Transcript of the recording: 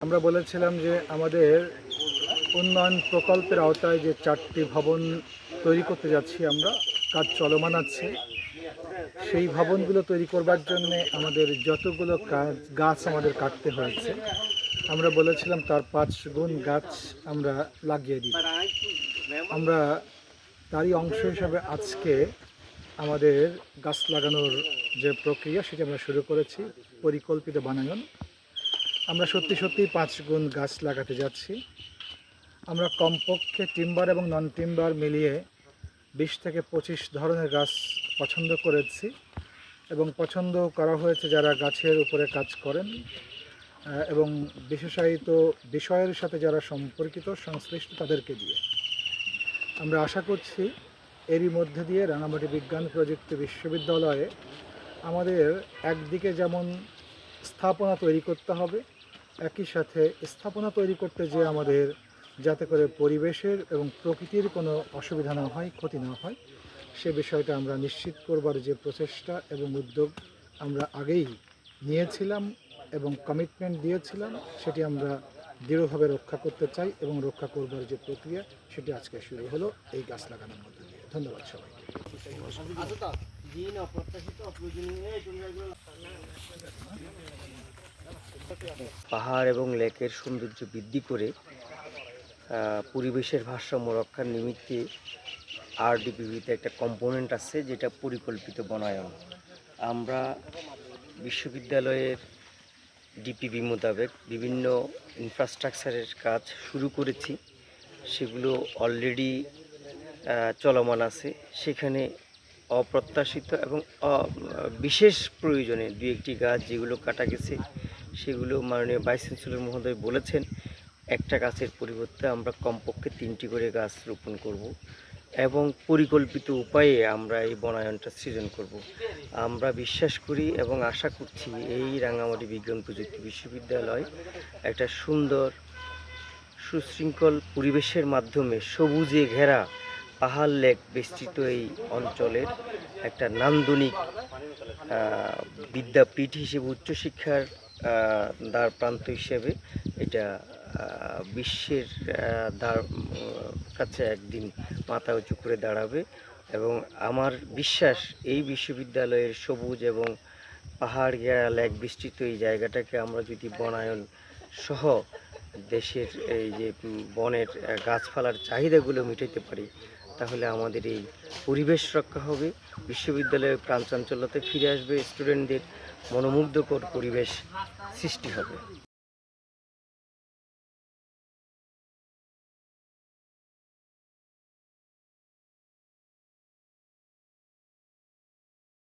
আমরা বলেছিলাম যে আমাদের উন্নয়ন প্রকল্পের আওতায় যে চারটি ভবন তৈরি করতে যাচ্ছি আমরা, কাজ চলমান আছে। সেই ভবনগুলো তৈরি করবার জন্য আমাদের যতগুলো কাজ, গাছ আমাদের কাটতে হয়েছে। আমরা বলেছিলাম তার পাঁচ গুণ গাছ আমরা লাগিয়ে দিই। আমরা তারই অংশ হিসাবে আজকে আমাদের গাছ লাগানোর যে প্রক্রিয়া, সেটা আমরা শুরু করেছি। পরিকল্পিত বানায়ন। আমরা সত্যি সত্যি পাঁচ গুণ গাছ লাগাতে যাচ্ছি। আমরা কমপক্ষে টিম্বার এবং নন টিম্বার মিলিয়ে বিশ থেকে পঁচিশ ধরনের গাছ পছন্দ করেছি এবং পছন্দ করা হয়েছে যারা গাছের উপরে কাজ করেন এবং বিশেষায়িত বিষয়ের সাথে যারা সম্পর্কিত, সংশ্লিষ্ট তাদেরকে দিয়ে। আমরা আশা করছি এরই মধ্যে দিয়ে রাঙামাটি বিজ্ঞান প্রযুক্তি বিশ্ববিদ্যালয়ে আমাদের একদিকে যেমন স্থাপনা তৈরি করতে হবে একই সাথে স্থাপনা তৈরি করতে যে আমাদের যাতে করে পরিবেশের এবং প্রকৃতির কোনো অসুবিধা না হয়, ক্ষতি না হয়, সে বিষয়টা আমরা নিশ্চিত করবার যে প্রচেষ্টা এবং উদ্যোগ আমরা আগেই নিয়েছিলাম এবং কমিটমেন্ট দিয়েছিলাম, সেটি আমরা দৃঢ়ভাবে রক্ষা করতে চাই এবং রক্ষা করবার যে প্রক্রিয়া, সেটি আজকে শুরু হলো এই গাছ লাগানোর মধ্যে দিয়ে। ধন্যবাদ সবাইকে। পাহাড় এবং লেকের সৌন্দর্য বৃদ্ধি করে পরিবেশের ভারসাম্য রক্ষার নিমিত্তে আরডিপিভিতে একটা কম্পোনেন্ট আছে, যেটা পরিকল্পিত বনায়ন। আমরা বিশ্ববিদ্যালয়ের ডিপিবি মোতাবেক বিভিন্ন ইনফ্রাস্ট্রাকচারের কাজ শুরু করেছি। সেগুলো অলরেডি চলমান আছে। সেখানে অপ্রত্যাশিত এবং বিশেষ প্রয়োজনে দু একটি গাছ যেগুলো কাটা গেছে সেগুলো মাননীয় ভাইস চ্যান্সেলর মহোদয় বলেছেন, একটা গাছের পরিবর্তে আমরা কমপক্ষে তিনটি করে গাছ রোপণ করব এবং পরিকল্পিত উপায়ে আমরা এই বনায়নটা সৃজন করব। আমরা বিশ্বাস করি এবং আশা করছি এই রাঙামাটি বিজ্ঞান প্রযুক্তি বিশ্ববিদ্যালয় একটা সুন্দর, সুশৃঙ্খল পরিবেশের মাধ্যমে সবুজে ঘেরা পাহাড় লেক বিস্তৃত এই অঞ্চলের একটা নান্দনিক বিদ্যাপীঠ হিসেবে উচ্চশিক্ষার দ্বার প্রান্ত হিসেবে এটা বিশ্বের দ্বার কাছে একদিন মাথা উঁচু করে দাঁড়াবে এবং আমার বিশ্বাস এই বিশ্ববিদ্যালয়ের সবুজ এবং পাহাড় ঘেরা লেক বিস্তৃত এই জায়গাটাকে আমরা যদি বনায়ন সহ দেশের এই যে বনের গাছপালার চাহিদাগুলো মেটাতে পারি তাহলে আমাদের এই পরিবেশ রক্ষা হবে। বিশ্ববিদ্যালয়ের প্রাণচাঞ্চল্যতে ফিরে আসবে স্টুডেন্টদের মনোমুগ্ধকর পরিবেশ সৃষ্টি হবে।